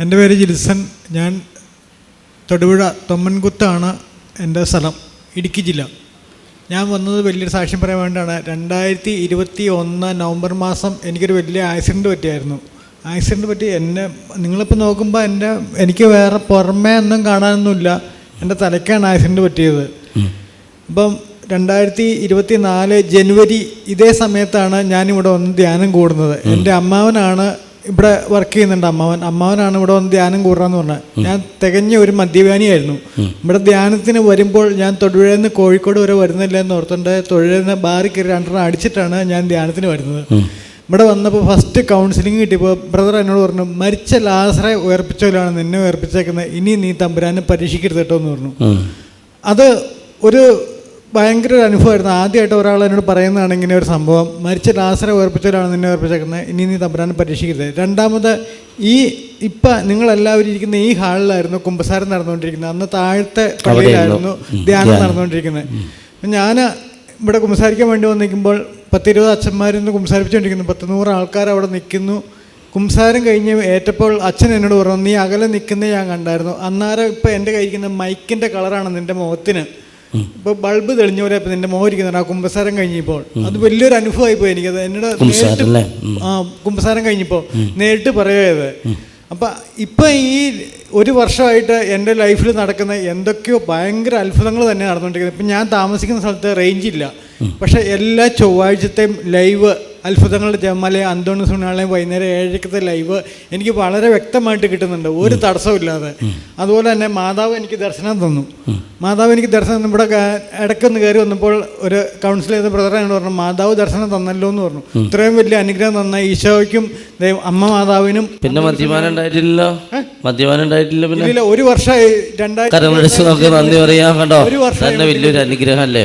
എന്റെ പേര് ജിൽസൺ. ഞാൻ തൊടുപുഴ തൊമ്മൻകുത്താണ് എന്റെ സ്ഥലം ഇടുക്കി ജില്ല. ഞാൻ വന്നത് വലിയൊരു സാക്ഷ്യം പറയാൻ വേണ്ടിയാണ്. രണ്ടായിരത്തി ഇരുപത്തി ഒന്ന് നവംബർ മാസം എനിക്കൊരു വലിയ ആക്സിഡന്റ് പറ്റിയായിരുന്നു. ആക്സിഡന്റ് പറ്റി എന്നെ നിങ്ങളിപ്പോൾ നോക്കുമ്പോൾ എന്റെ എനിക്ക് വേറെ പുറമേ ഒന്നും കാണാനൊന്നുമില്ല. എന്റെ തലയ്ക്കാണ് ആക്സിഡന്റ് പറ്റിയത്. അപ്പം രണ്ടായിരത്തി ഇരുപത്തി നാല് ജനുവരി ഇതേ സമയത്താണ് ഞാനിവിടെ വന്ന് ധ്യാനം കൂടുന്നത്. എന്റെ അമ്മാവനാണ് ഇവിടെ വർക്ക് ചെയ്യുന്നുണ്ട് അമ്മാവൻ. അമ്മാവനാണ് ഇവിടെ വന്ന് ധ്യാനം കൂടാന്ന് പറഞ്ഞത്. ഞാൻ തികഞ്ഞ ഒരു മദ്യപാനിയായിരുന്നു. ഇവിടെ ധ്യാനത്തിന് വരുമ്പോൾ ഞാൻ തൊടുപുഴയിൽ നിന്ന് കോഴിക്കോട് വരെ വരുന്നില്ല എന്ന് ഓർത്തുണ്ട് തൊഴിലിൽ നിന്ന് ബാറി കയറി രണ്ടെണ്ണം അടിച്ചിട്ടാണ് ഞാൻ ധ്യാനത്തിന് വരുന്നത്. ഇവിടെ വന്നപ്പോൾ ഫസ്റ്റ് കൗൺസിലിംഗ് കിട്ടിയപ്പോൾ ബ്രദർ എന്നോട് പറഞ്ഞു മരിച്ച ലാസറെ ഉയർപ്പിച്ചവരാണ് നിന്നെ ഉയർപ്പിച്ചേക്കുന്നത്. ഇനി നീ തമ്പുരാനെ പരീക്ഷിക്കരുത് കേട്ടോ എന്ന് പറഞ്ഞു. അത് ഒരു ഭയങ്കര ഒരു അനുഭവമായിരുന്നു. ആദ്യമായിട്ട് ഒരാൾ എന്നോട് പറയുന്നതാണ് ഇങ്ങനെ ഒരു സംഭവം. മരിച്ച ലാസറെ ഉയർപ്പിച്ചവരാണ് നിന്നെ ഉയർപ്പിച്ചേക്കുന്നത് ഇനി നീ തമ്പുരാനെ പരീക്ഷിക്കരുത് രണ്ടാമത് ഈ ഇപ്പം നിങ്ങളെല്ലാവരും ഇരിക്കുന്ന ഈ ഹാളിലായിരുന്നു കുമ്പസാരം നടന്നുകൊണ്ടിരിക്കുന്നത്. അന്ന് താഴത്തെ പള്ളിയിലായിരുന്നു ധ്യാനം നടന്നുകൊണ്ടിരിക്കുന്നത്. ഞാൻ ഇവിടെ കുമ്പസാരിക്കാൻ വേണ്ടി വന്നിരിക്കുമ്പോൾ പത്തിരുപത് അച്ഛന്മാരിന്ന് കുമ്പസാരിപ്പിച്ചുകൊണ്ടിരിക്കുന്നു. പത്ത് നൂറ് ആൾക്കാർ അവിടെ നിൽക്കുന്നു. കുംസാരം കഴിഞ്ഞ് ഏറ്റപ്പോൾ അച്ഛൻ എന്നോട് പറഞ്ഞു നീ അകലെ നിൽക്കുന്നത് ഞാൻ കണ്ടായിരുന്നു. അന്നേരം ഇപ്പം എന്റെ കയ്യിരിക്കുന്ന മൈക്കിന്റെ കളറാണ് നിന്റെ മുഖത്തിന്. ഇപ്പോൾ ബൾബ് തെളിഞ്ഞ പോലെ നിന്റെ ഇരിക്കുന്നുണ്ട് ആ കുമ്പസാരം കഴിഞ്ഞപ്പോൾ. അത് വലിയൊരു അനുഭവമായി പോയി എനിക്കത്. എന്നോട് നേരിട്ട്. ആ കുമ്പസാരം കഴിഞ്ഞപ്പോൾ നേരിട്ട് പറയുകയത് അപ്പം ഇപ്പം ഈ ഒരു വർഷമായിട്ട് എന്റെ ലൈഫിൽ നടക്കുന്ന എന്തൊക്കെയോ ഭയങ്കര അത്ഭുതങ്ങൾ തന്നെ നടന്നുകൊണ്ടിരിക്കുന്നത്. ഇപ്പം ഞാൻ താമസിക്കുന്ന സ്ഥലത്ത് റേഞ്ച് ഇല്ല. പക്ഷേ എല്ലാ ചൊവ്വാഴ്ചത്തെയും ലൈവ് അത്ഭുതങ്ങളുടെ ജമലെ അന്തോണി സുനാളെയും വൈകുന്നേരം ഏഴരക്കത്തെ ലൈവ് എനിക്ക് വളരെ വ്യക്തമായിട്ട് കിട്ടുന്നുണ്ട്. ഒരു തടസ്സമില്ലാതെ അതുപോലെ തന്നെ മാതാവ് എനിക്ക് ദർശനം തന്നു. മാതാവ് എനിക്ക് ദർശനം നമ്മുടെ ഇടയ്ക്കൊന്ന് കയറി വന്നപ്പോൾ ഒരു കൗൺസിൽ ചെയ്ത എന്നോട് പറഞ്ഞു മാതാവ് ദർശനം തന്നല്ലോ എന്ന് പറഞ്ഞു. ഇത്രയും വലിയ അനുഗ്രഹം തന്ന ഈശോയ്ക്കും അമ്മ മാതാവിനും പിന്നെ മദ്യപാനം ഉണ്ടായിട്ടില്ലല്ലോ? മദ്യപാനം ഉണ്ടായിട്ടില്ല പിന്നെ? ഒരു വർഷമായി. രണ്ടായിരത്തി നമുക്ക് നന്ദി കണ്ടോ? ഒരു വർഷം വലിയൊരു അനുഗ്രഹം അല്ലേ?